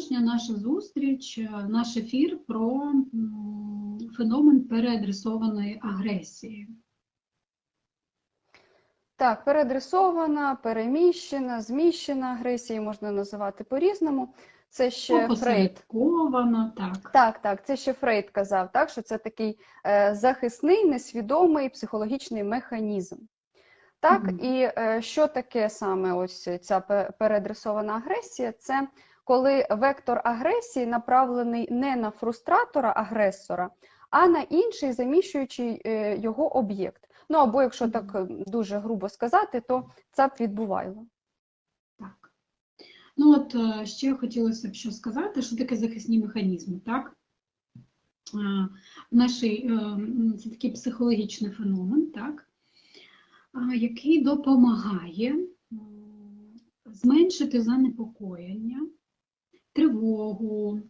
сьогоднішня наша зустріч, е, наш ефір про феномен переадресованої агресії. Так, переадресована, переміщена, зміщена агресія можна називати по-різному. Це ще Фрейд. Так. Так, так, це ще Фрейд казав, так, що це такий е, захисний, несвідомий психологічний механізм. Так, Мгм. і е, що таке саме ось ця пе- переадресована агресія? Це коли вектор агресії направлений не на фрустратора агресора, а на інший заміщуючий е, його об'єкт. Ну або якщо так е, дуже грубо сказати, то ЦАП відбувайло. Так. Ну от е, ще хотілося б що сказати, що таке захисні механізми, так? Наші, це такий психологічний феномен, так? який допомагає зменшити занепокоєння, тривогу.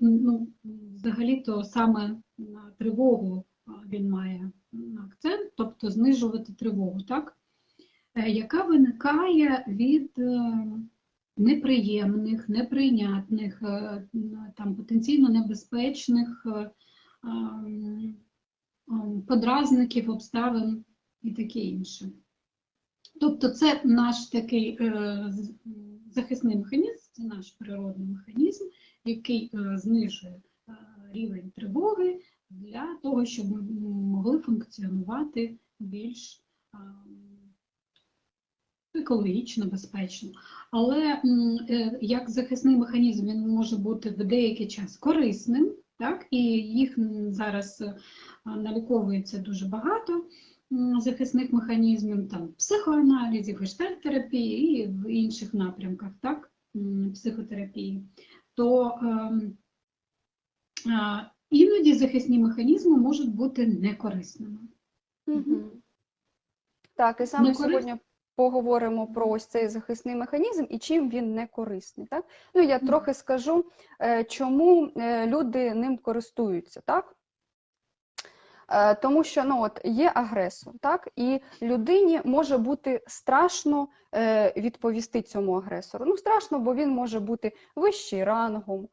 Ну, взагалі-то саме на тривогу він має акцент, тобто знижувати тривогу, так? Е, яка виникає від е, неприємних, неприйнятних, е, там, потенційно небезпечних подразників, обставин і таке інше. Тобто це наш такий захисний механізм, це наш природний механізм, який е, знижує е, рівень тривоги для того, щоб ми могли функціонувати більш ем, екологічно, безпечно. Але е, як захисний механізм він може бути в деякий час корисним, так? і їх зараз наліковується дуже багато захисних механізмів, там, психоаналізів, гештальтерапії і в інших напрямках так? психотерапії, то ем, а, іноді захисні механізми можуть бути некорисними. Мгм. Так, і саме Не корис- сьогодні поговоримо про ось цей захисний механізм і чим він не корисний. Так? Ну, я трохи скажу, е, чому е, люди ним користуються, так? Е, Тому що ну, от, є агресор, так? і людині може бути страшно е, відповісти цьому агресору. Ну, страшно, бо він може бути вищий рангом,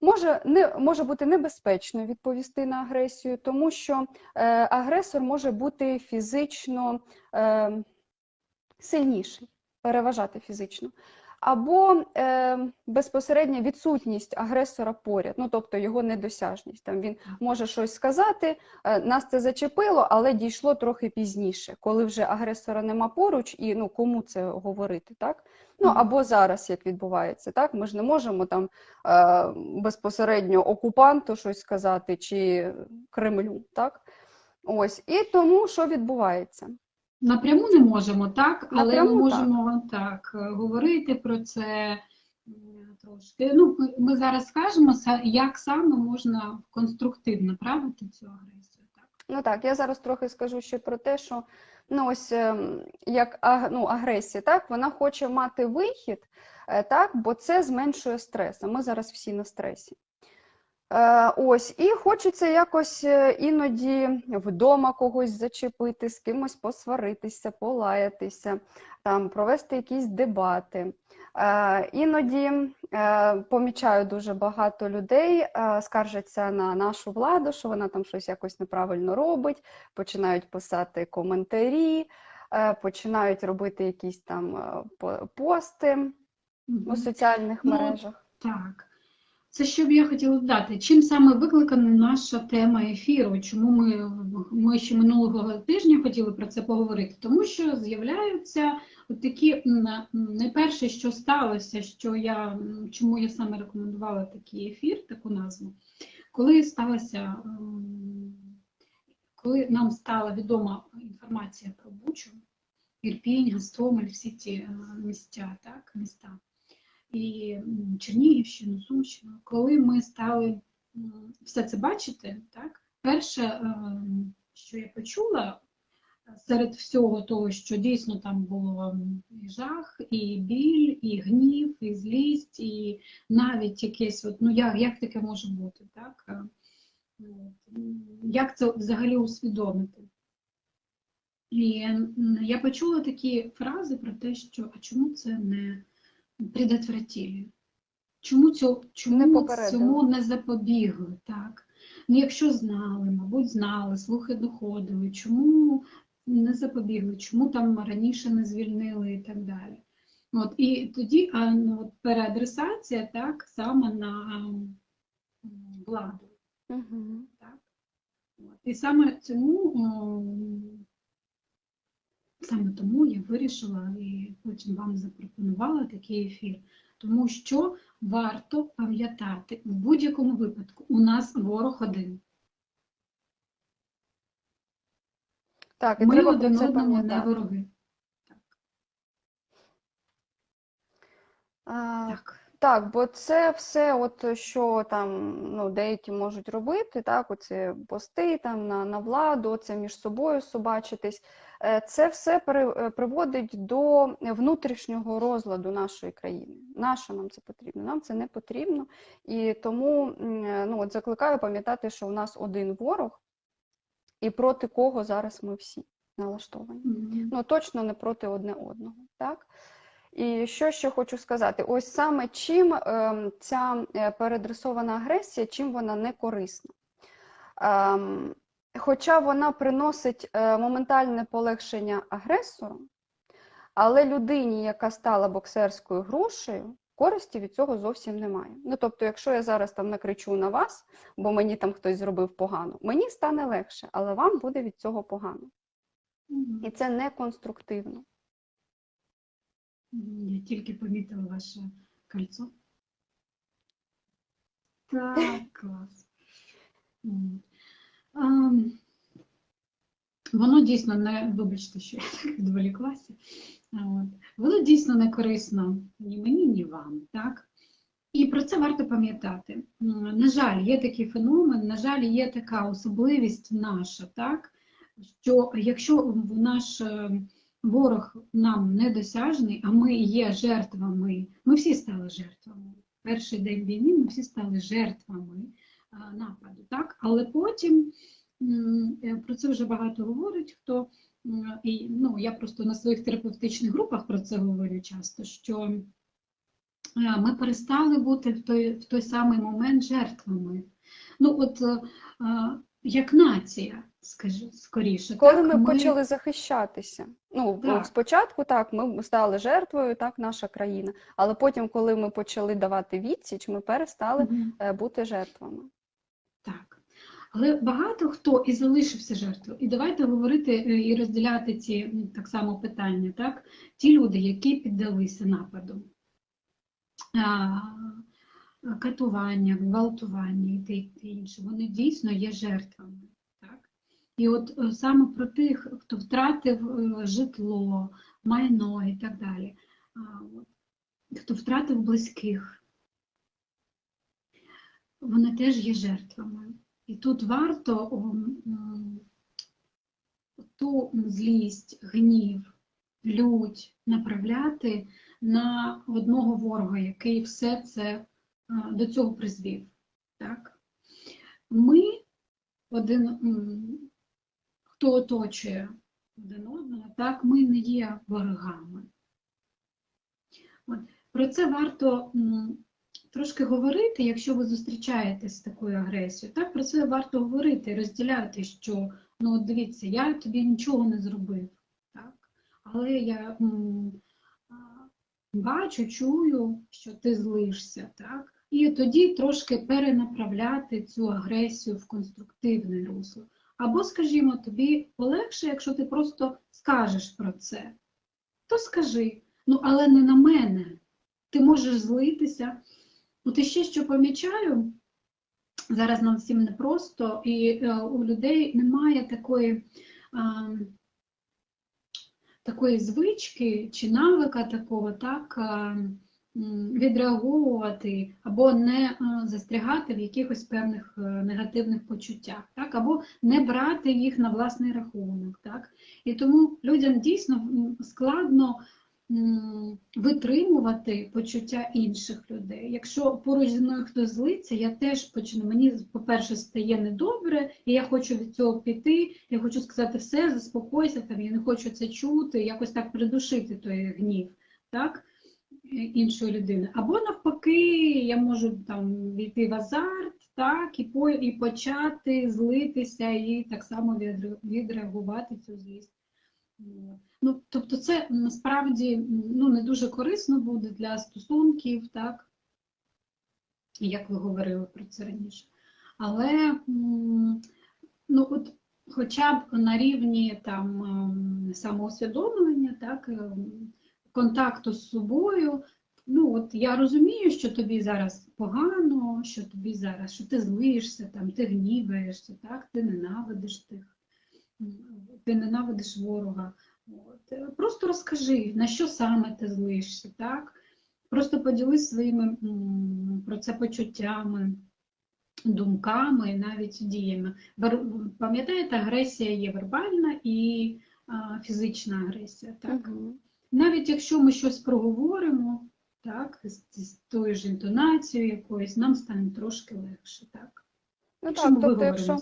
може, не, може бути небезпечно відповісти на агресію, тому що е, агресор може бути фізично е, сильніший, переважати фізично. Або е, безпосередня відсутність агресора поряд, ну тобто його недосяжність. Там він може щось сказати, е, нас це зачепило, але дійшло трохи пізніше, коли вже агресора нема поруч, і ну кому це говорити, так? Ну або зараз як відбувається, так? Ми ж не можемо там е, безпосередньо окупанту щось сказати чи Кремлю, так? Ось і тому що відбувається? Напряму не можемо, так, але Напряму ми можемо так е, говорити про це трошки. Ну, ми, ми зараз скажемо, як саме можна конструктивно правити цю агресію. Так? Ну так, я зараз трохи скажу ще про те, що ну ось ем, як ну, агресія, так, вона хоче мати вихід, е, так, бо це зменшує стрес. А ми зараз всі на стресі. Е, ось, і хочеться якось е, іноді вдома когось зачепити, з кимось посваритися, полаятися, там, провести якісь дебати. Е, іноді помічаю дуже багато людей, скаржаться на нашу владу, що вона там щось якось неправильно робить, починають писати коментарі, починають робити якісь там е, по- пости у соціальних Ну, мережах. Так. Це що б я хотіла додати. Чим саме викликана наша тема ефіру? Чому ми, ми ще минулого тижня хотіли про це поговорити? Тому що з'являються такі м, найперше, що сталося, що я чому я саме рекомендувала такий ефір, таку назву, коли сталося, ем, коли нам стала відома інформація про Бучу, Ірпінь, Гостомель, всі ці е, місця, так, міста і Чернігівщину, Сумщину, коли ми стали все це бачити, так, перше, ем, що я почула серед всього того, що дійсно там було і жах, і біль, і гнів, і злість, і навіть якесь, от, ну як, як таке може бути, так? е, Як це взагалі усвідомити? І я почула такі фрази про те, що а чому це не предотвратили? чому, цього, чому попередили. цьому не запобігли, так? Ну, якщо знали, мабуть, знали, слухи доходили, чому не запобігли, чому там раніше не звільнили і так далі. От, і тоді а, ну, от переадресація так, саме на владу. Угу. Так? От. І саме цьому, саме тому я вирішила і потім вам запропонувала такий ефір. Тому що варто пам'ятати, в будь-якому випадку у нас ворог один. Так, і Ми треба один одному не вороги. А, Так. Так, бо це все, от що там ну, деякі можуть робити, так, оці пости там на, на владу, це між собою собачитись, це все е, приводить до внутрішнього розладу нашої країни. Нащо нам це потрібно? Нам це не потрібно. І тому е, ну, от закликаю пам'ятати, що у нас один ворог, і проти кого зараз ми всі налаштовані. Мгм. Ну, точно не проти одне одного, так? І що ще хочу сказати? Ось саме чим ем, ця е, передресована агресія, чим вона не корисна. Хоча вона приносить е, моментальне полегшення агресору, але людині, яка стала боксерською грушею, користі від цього зовсім немає. Ну, тобто, якщо я зараз там накричу на вас, бо мені там хтось зробив погано, мені стане легше, але вам буде від цього погано. Мгм. І це не конструктивно. Я тільки помітила ваше кольцо. Так, клас. Воно дійсно не, вибачте, що я так відволіклася. Воно дійсно не корисно ні мені, ні вам, так? І про це варто пам'ятати. На жаль, є такий феномен, на жаль, є така особливість наша, так? Що якщо наш е, ворог нам недосяжний, а ми є жертвами, ми всі стали жертвами. Перший день війни ми всі стали жертвами нападу, так? Але потім е, про це вже багато говорить, хто і ну, я просто на своїх терапевтичних групах про це говорю часто, що е, ми перестали бути в той, в той самий момент жертвами. Ну, от е, е, як нація, скажи, скоріше. Коли так, ми почали захищатися. Ну, Так. спочатку так, ми стали жертвою, так, наша країна. Але потім, коли ми почали давати відсіч, ми перестали е, бути жертвами. Так. Але багато хто і залишився жертвою. І давайте говорити е, і розділяти ці так само питання. Так? Ті люди, які піддалися нападу, катування, гвалтування і те, і інше, вони дійсно є жертвами. Так? І от е, саме про тих, хто втратив е, житло, майно і так далі, хто втратив близьких, вони теж є жертвами. І тут варто м, ту злість, гнів, лють направляти на одного ворога, який все це е, до цього призвів. Так? Ми один, хто оточує один одного, так, ми не є ворогами. От. Про це варто трошки говорити, якщо ви зустрічаєтесь з такою агресією. Так, про це варто говорити, розділяти, що ну от дивіться, я тобі нічого не зробив, так? але я м, бачу, чую, що ти злишся, так? І тоді трошки перенаправляти цю агресію в конструктивне русло. Або, скажімо, тобі полегше, якщо ти просто скажеш про це, то скажи, ну але не на мене. Ти можеш злитися. От і ще що помічаю, зараз нам всім непросто, і е, у людей немає такої, а, такої звички чи навика такого, так, відреагувати або не а, застрягати в якихось певних е, негативних почуттях, так, або не брати їх на власний рахунок. Так. І тому людям дійсно складно витримувати почуття інших людей. Якщо поруч зі мною хтось злиться, я теж почну. Мені, по-перше, стає недобре, і я хочу від цього піти. Я хочу сказати все, заспокойся, там я не хочу це чути, якось так придушити той гнів. Так? іншої людини. Або навпаки, я можу там війти в азарт, так, і, по, і почати злитися, і так само відре- відреагувати цю злість. Ну, тобто це насправді ну, не дуже корисно буде для стосунків, так, як ви говорили про це раніше. Але ну, от, хоча б на рівні там, ем, самоусвідомлення, так, ем, контакту з собою, ну, от я розумію, що тобі зараз погано, що тобі зараз, що ти злишся, там, ти гніваєшся, так, ти ненавидиш тих, ти ненавидиш ворога. От. е, Просто розкажи, на що саме ти злишся, так? Просто поділись своїми про це почуттями, думками, навіть діями. Пам'ятаєте, агресія є вербальна і а, фізична агресія. Так? Мгм. Навіть якщо ми щось проговоримо, так, з, з тою ж інтонацією якоюсь, нам стане трошки легше. Так? Ну Якщо так, тобто, якщо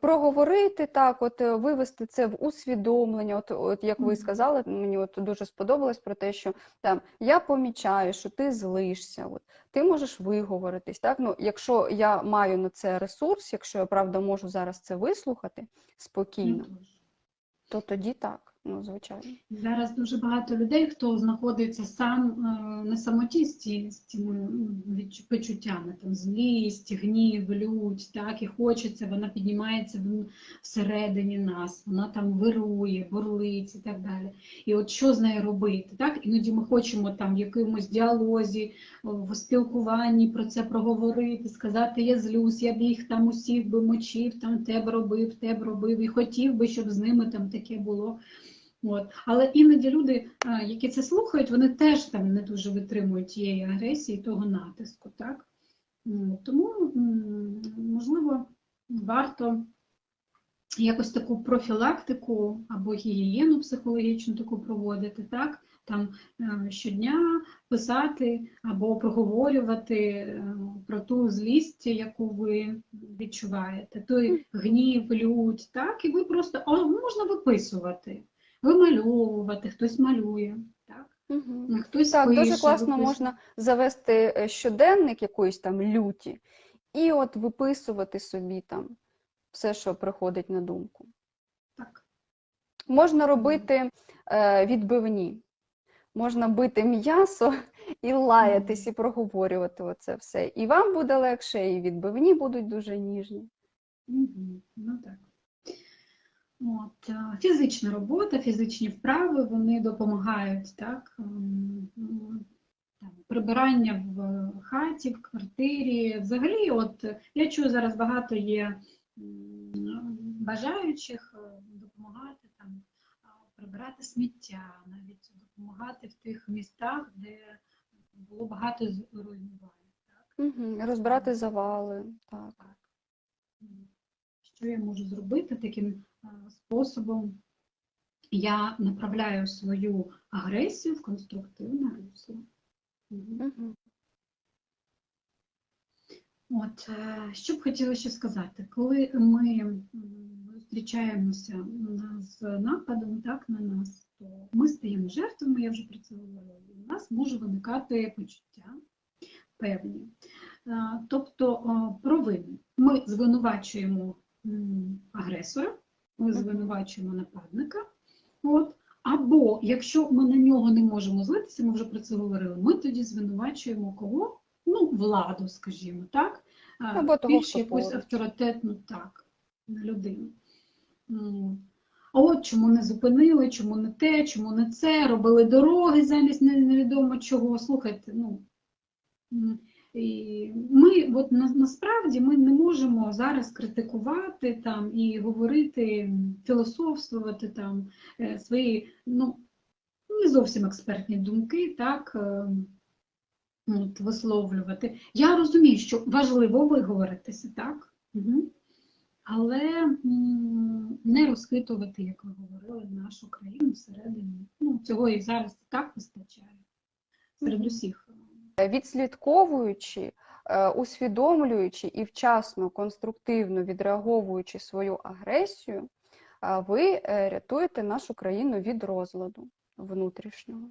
проговорити так, от е, вивести це в усвідомлення, от, от як ви сказали, мені от дуже сподобалось про те, що там я помічаю, що ти злишся, от ти можеш виговоритись. Так, ну якщо я маю на це ресурс, якщо я правда можу зараз це вислухати Ну, спокійно, то тоді так, ну звичайно. Зараз дуже багато людей, хто знаходиться сам е, на самоті з ці- з цими почуттями, там злість, гнів, лють, так, і хочеться, вона піднімається всередині нас, вона там вирує, бурлить і так далі. І от що з нею робити? Так? Іноді ми хочемо там в якомусь діалозі, в спілкуванні про це проговорити, сказати, я злюсь, я б їх там усіх би мочив, там те б робив, те б робив, і хотів би, щоб з ними там таке було. От. Але іноді люди, які це слухають, вони теж там не дуже витримують тієї агресії, того натиску. Так? Тому, можливо, варто якось таку профілактику або гігієну психологічну таку проводити, так? Там е, щодня писати або проговорювати е, про ту злість, яку ви відчуваєте, той гнів, лють, так? І ви просто можна виписувати, вимальовувати, хтось малює, так? Угу. Хтось Так, пише, дуже класно виписує. можна завести е, щоденник якоїсь там люті, і от виписувати собі там все, що приходить на думку. Так. Можна робити е, відбивні, можна бити м'ясо і лаятись, і проговорювати оце все. І вам буде легше, і відбивні будуть дуже ніжні. Ну так. От, е, фізична робота, фізичні вправи, вони допомагають, так? ем, там, прибирання в хаті, в квартирі. Взагалі, от е, я чую зараз багато є бажаючих е, допомагати там прибирати сміття, навіть допомагати в тих містах, де було багато руйнувань. Так? Угу. Розбирати завали. Так. Що я можу зробити таким е, способом? Я направляю свою агресію в конструктивне русло. Угу. От, е, що б хотіла ще сказати, коли ми зустрічаємося з нападом так, на нас, то ми стаємо жертвами, я вже про це говорила. У нас може виникати почуття певні. Е, Тобто е, провини. Ми звинувачуємо агресора, ми звинувачуємо нападника. От. Або якщо ми на нього не можемо злитися, ми вже про це говорили, ми тоді звинувачуємо кого? Ну, владу, скажімо, так? Або того, більш хто якусь авторитетну так, людину. А от чому не зупинили, чому не те, чому не це, робили дороги замість невідомо чого. Слухайте, ну. І ми, от на, насправді, ми не можемо зараз критикувати там і говорити, філософствувати там е, свої, ну, не зовсім експертні думки, так, е, от, висловлювати. Я розумію, що важливо виговоритися, так? Угу. Але не розхитувати, як ви говорили, нашу країну всередині. Ну, цього і зараз так вистачає серед усіх. Відслідковуючи, е, усвідомлюючи і вчасно, конструктивно відреаговуючи свою агресію, ви е, рятуєте нашу країну від розладу внутрішнього.